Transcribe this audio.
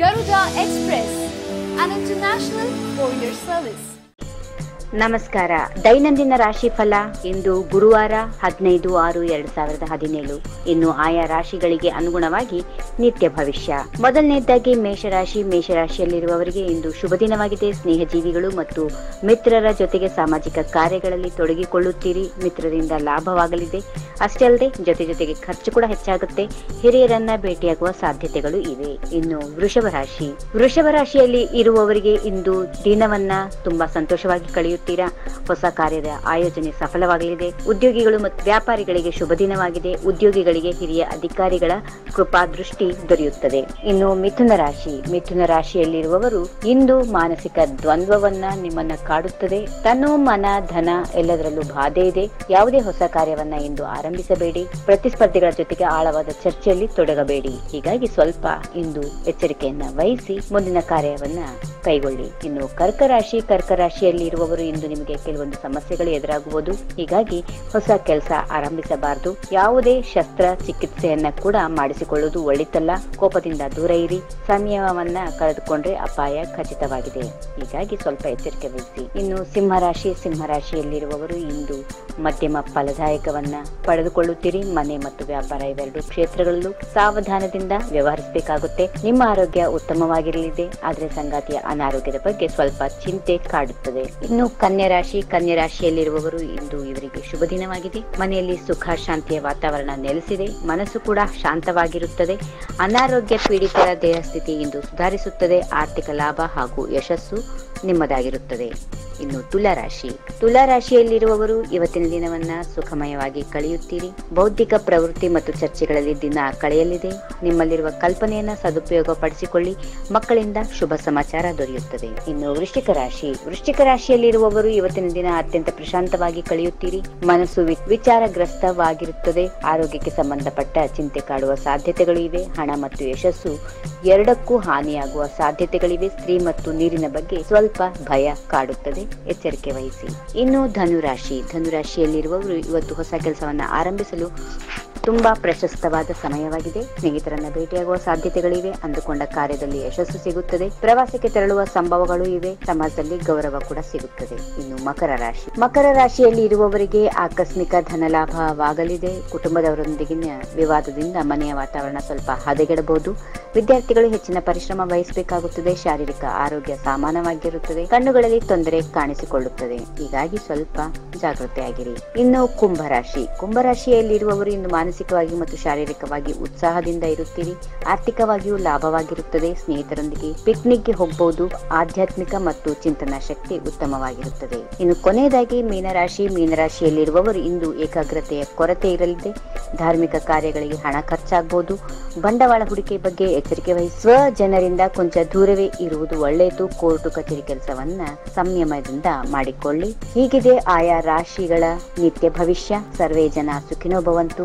Garuda express an international courier service. ನಮಸ್ಕಾರ. ದೈನಂದಿನ ರಾಶಿಫಲ ಇಂದು ಗುರುವಾರ ಹದಿನೈದು ಆರು ಎರಡ್ ಸಾವಿರದ ಹದಿನೇಳು. ಇನ್ನು ಆಯಾ ರಾಶಿಗಳಿಗೆ ಅನುಗುಣವಾಗಿ ನಿತ್ಯ ಭವಿಷ್ಯ. ಮೊದಲನೇದಾಗಿ ಮೇಷರಾಶಿ. ಮೇಷರಾಶಿಯಲ್ಲಿರುವವರಿಗೆ ಇಂದು ಶುಭ ದಿನವಾಗಿದೆ. ಸ್ನೇಹಜೀವಿಗಳು ಮತ್ತು ಮಿತ್ರರ ಜೊತೆಗೆ ಸಾಮಾಜಿಕ ಕಾರ್ಯಗಳಲ್ಲಿ ತೊಡಗಿಕೊಳ್ಳುತ್ತೀರಿ. ಮಿತ್ರರಿಂದ ಲಾಭವಾಗಲಿದೆ. ಅಷ್ಟೇ ಅಲ್ಲದೆ ಜೊತೆ ಜೊತೆಗೆ ಖರ್ಚು ಕೂಡ ಹೆಚ್ಚಾಗುತ್ತೆ. ಹಿರಿಯರನ್ನ ಭೇಟಿಯಾಗುವ ಸಾಧ್ಯತೆಗಳು ಇವೆ. ಇನ್ನು ವೃಷಭ ರಾಶಿ. ವೃಷಭ ರಾಶಿಯಲ್ಲಿ ಇರುವವರಿಗೆ ಇಂದು ದಿನವನ್ನ ತುಂಬಾ ಸಂತೋಷವಾಗಿ ಕಳೆಯುತ್ತೀರಾ? ಹೊಸ ಕಾರ್ಯದ ಆಯೋಜನೆ ಸಫಲವಾಗಲಿದೆ. ಉದ್ಯೋಗಿಗಳು ಮತ್ತು ವ್ಯಾಪಾರಿಗಳಿಗೆ ಶುಭ ದಿನವಾಗಿದೆ. ಉದ್ಯೋಗಿಗಳಿಗೆ ಹಿರಿಯ ಅಧಿಕಾರಿಗಳ ಕೃಪಾ ದೃಷ್ಟಿ ದೊರೆಯುತ್ತದೆ. ಇನ್ನು ಮಿಥುನ ರಾಶಿ. ಮಿಥುನ ರಾಶಿಯಲ್ಲಿರುವವರು ಇಂದು ಮಾನಸಿಕ ದ್ವಂದ್ವವನ್ನ ನಿಮ್ಮನ್ನ ಕಾಡುತ್ತದೆ. ತನು ಮನ ಧನ ಎಲ್ಲದರಲ್ಲೂ ಬಾಧೆ ಇದೆ. ಯಾವುದೇ ಹೊಸ ಕಾರ್ಯವನ್ನ ಇಂದು ಆರಂಭಿಸಬೇಡಿ ಪ್ರತಿಸ್ಪರ್ಧಿಗಳ ಜೊತೆಗೆ ಆಳವಾದ ಚರ್ಚೆಯಲ್ಲಿ ತೊಡಗಬೇಡಿ. ಹೀಗಾಗಿ ಸ್ವಲ್ಪ ಇಂದು ಎಚ್ಚರಿಕೆಯನ್ನ ವಹಿಸಿ ಮುಂದಿನ ಕಾರ್ಯವನ್ನ ಕೈಗೊಳ್ಳಿ. ಇನ್ನು ಕರ್ಕ ರಾಶಿ ಕರ್ಕ ರಾಶಿಯಲ್ಲಿ ಇರುವವರು ಇಂದು ನಿಮಗೆ ಕೆಲವೊಂದು ಸಮಸ್ಯೆಗಳು ಎದುರಾಗುವುದು. ಹೀಗಾಗಿ ಹೊಸ ಕೆಲಸ ಆರಂಭಿಸಬಾರದು. ಯಾವುದೇ ಶಸ್ತ್ರ ಚಿಕಿತ್ಸೆಯನ್ನ ಕೂಡ ಮಾಡಿಸಿಕೊಳ್ಳುವುದು ಒಳಿತಲ್ಲ. ಕೋಪದಿಂದ ದೂರ ಇರಿ. ಸಂಯಮವನ್ನ ಕಳೆದುಕೊಂಡ್ರೆ ಅಪಾಯ ಖಚಿತವಾಗಿದೆ. ಹೀಗಾಗಿ ಸ್ವಲ್ಪ ಎಚ್ಚರಿಕೆ ವಹಿಸಿ. ಇನ್ನು ಸಿಂಹರಾಶಿ, ಸಿಂಹರಾಶಿಯಲ್ಲಿರುವವರು ಇಂದು ಮಧ್ಯಮ ಫಲದಾಯಕವನ್ನ ಪಡೆದುಕೊಳ್ಳುತ್ತೀರಿ ಮನೆ ಮತ್ತು ವ್ಯಾಪಾರ ಇವೆರಡು ಕ್ಷೇತ್ರಗಳಲ್ಲೂ ಸಾವಧಾನದಿಂದ ವ್ಯವಹರಿಸಬೇಕಾಗುತ್ತೆ. ನಿಮ್ಮ ಆರೋಗ್ಯ ಉತ್ತಮವಾಗಿರಲಿದೆ. ಆದರೆ ಸಂಗಾತಿಯ ಅನಾರೋಗ್ಯದ ಬಗ್ಗೆ ಸ್ವಲ್ಪ ಚಿಂತೆ ಕಾಡುತ್ತದೆ. ಇನ್ನು ಕನ್ಯಾ ರಾಶಿ, ಕನ್ಯಾ ರಾಶಿಯಲ್ಲಿರುವವರು ಇಂದು ಇವರಿಗೆ ಶುಭ ದಿನವಾಗಿದೆ. ಮನೆಯಲ್ಲಿ ಸುಖ, ಶಾಂತಿಯ ವಾತಾವರಣ ನೆಲೆಸಿದೆ. ಮನಸ್ಸು ಕೂಡ ಶಾಂತವಾಗಿರುತ್ತದೆ. ಅನಾರೋಗ್ಯ ಪೀಡಿತರ ದೇಹ ಸ್ಥಿತಿ ಇಂದು ಸುಧಾರಿಸುತ್ತದೆ. ಆರ್ಥಿಕ ಲಾಭ ಹಾಗೂ ಯಶಸ್ಸು ನಿಮ್ಮದಾಗಿರುತ್ತದೆ. ಇನ್ನು ತುಲಾರಾಶಿ. ರಾಶಿ ತುಲಾ ರಾಶಿಯಲ್ಲಿರುವವರು ಇವತ್ತಿನ ದಿನವನ್ನ ಸುಖಮಯವಾಗಿ ಕಳೆಯುತ್ತೀರಿ. ಬೌದ್ಧಿಕ ಪ್ರವೃತ್ತಿ ಮತ್ತು ಚರ್ಚೆಗಳಲ್ಲಿ ದಿನ ಕಳೆಯಲಿದೆ. ನಿಮ್ಮಲ್ಲಿರುವ ಕಲ್ಪನೆಯನ್ನ ಸದುಪಯೋಗ ಪಡಿಸಿಕೊಳ್ಳಿ ಮಕ್ಕಳಿಂದ ಶುಭ ಸಮಾಚಾರ ದೊರೆಯುತ್ತದೆ. ಇನ್ನು ವೃಶ್ಚಿಕ ರಾಶಿ. ವೃಶ್ಚಿಕ ರಾಶಿಯಲ್ಲಿರುವವರು ಇವತ್ತಿನ ದಿನ ಅತ್ಯಂತ ಪ್ರಶಾಂತವಾಗಿ ಕಳೆಯುತ್ತೀರಿ. ಮನಸ್ಸು ವಿಚಾರಗ್ರಸ್ತವಾಗಿರುತ್ತದೆ. ಆರೋಗ್ಯಕ್ಕೆ ಸಂಬಂಧಪಟ್ಟ ಚಿಂತೆ ಕಾಡುವ ಸಾಧ್ಯತೆಗಳು ಇವೆ. ಹಣ ಮತ್ತು ಯಶಸ್ಸು ಎರಡಕ್ಕೂ ಹಾನಿಯಾಗುವ ಸಾಧ್ಯತೆಗಳಿವೆ. ಸ್ತ್ರೀ ಮತ್ತು ನೀರಿನ ಬಗ್ಗೆ ಸ್ವಲ್ಪ ಭಯ ಕಾಡುತ್ತದೆ. ಎಚ್ಚರಿಕೆ ವಹಿಸಿ. ಇನ್ನು ಧನುರಾಶಿ. ಧನುರಾಶಿಯಲ್ಲಿರುವವರು ಇವತ್ತು ಹೊಸ ಕೆಲಸವನ್ನ ಆರಂಭಿಸಲು ತುಂಬಾ ಪ್ರಶಸ್ತವಾದ ಸಮಯವಾಗಿದೆ. ಸ್ನೇಹಿತರನ್ನ ಭೇಟಿಯಾಗುವ ಸಾಧ್ಯತೆಗಳಿವೆ. ಅಂದುಕೊಂಡ ಕಾರ್ಯದಲ್ಲಿ ಯಶಸ್ಸು ಸಿಗುತ್ತದೆ. ಪ್ರವಾಸಕ್ಕೆ ತೆರಳುವ ಸಂಭವಗಳು ಇವೆ. ಸಮಾಜದಲ್ಲಿ ಗೌರವ ಕೂಡ ಸಿಗುತ್ತದೆ. ಇನ್ನು ಮಕರ ರಾಶಿ. ಮಕರ ರಾಶಿಯಲ್ಲಿ ಇರುವವರಿಗೆ ಆಕಸ್ಮಿಕ ಧನಲಾಭವಾಗಲಿದೆ. ಕುಟುಂಬದವರೊಂದಿಗಿನ ವಿವಾದದಿಂದ ಮನೆಯ ವಾತಾವರಣ ಸ್ವಲ್ಪ ಹದಗೆಡಬಹುದು. ವಿದ್ಯಾರ್ಥಿಗಳು ಹೆಚ್ಚಿನ ಪರಿಶ್ರಮ ವಹಿಸಬೇಕಾಗುತ್ತದೆ. ಶಾರೀರಿಕ ಆರೋಗ್ಯ ಸಮಾನವಾಗಿರುತ್ತದೆ. ಕಣ್ಣುಗಳಲ್ಲಿ ತೊಂದರೆ ಕಾಣಿಸಿಕೊಳ್ಳುತ್ತದೆ. ಹೀಗಾಗಿ ಸ್ವಲ್ಪ ಜಾಗೃತೆಯಾಗಿರಿ. ಇನ್ನು ಕುಂಭರಾಶಿ ಕುಂಭರಾಶಿಯಲ್ಲಿರುವವರು ಇಂದು ಮಾನಸಿಕವಾಗಿ ಮತ್ತು ಶಾರೀರಿಕವಾಗಿ ಉತ್ಸಾಹದಿಂದ ಇರುತ್ತೀರಿ. ಆರ್ಥಿಕವಾಗಿಯೂ ಲಾಭವಾಗಿರುತ್ತದೆ. ಸ್ನೇಹಿತರೊಂದಿಗೆ ಪಿಕ್ನಿಕ್ಗೆ ಹೋಗಬಹುದು ಆಧ್ಯಾತ್ಮಿಕ ಮತ್ತು ಚಿಂತನಾ ಶಕ್ತಿ ಉತ್ತಮವಾಗಿರುತ್ತದೆ. ಇನ್ನು ಕೊನೆಯದಾಗಿ ಮೀನರಾಶಿ. ಮೀನರಾಶಿಯಲ್ಲಿರುವವರು ಇಂದು ಏಕಾಗ್ರತೆಯ ಕೊರತೆ ಇರಲಿದೆ. ಧಾರ್ಮಿಕ ಕಾರ್ಯಗಳಿಗೆ ಹಣ ಖರ್ಚಾಗಬಹುದು ಬಂಡವಾಳ ಹೂಡಿಕೆ ಬಗ್ಗೆ ಎಚ್ಚರಿಕೆ ವಹಿಸುವ ಜನರಿಂದ ಕೊಂಚ ದೂರವೇ ಇರುವುದು ಒಳ್ಳೆಯದು. ಕೋರ್ಟು ಕಚೇರಿ ಕೆಲಸವನ್ನ ಸಂಯಮದಿಂದ ಮಾಡಿಕೊಳ್ಳಿ. ಹೀಗಿದೆ ಆಯಾ ರಾಶಿಗಳ ನಿತ್ಯ ಭವಿಷ್ಯ. ಸರ್ವೇ ಜನ ಸುಖಿನೋ ಭವಂತು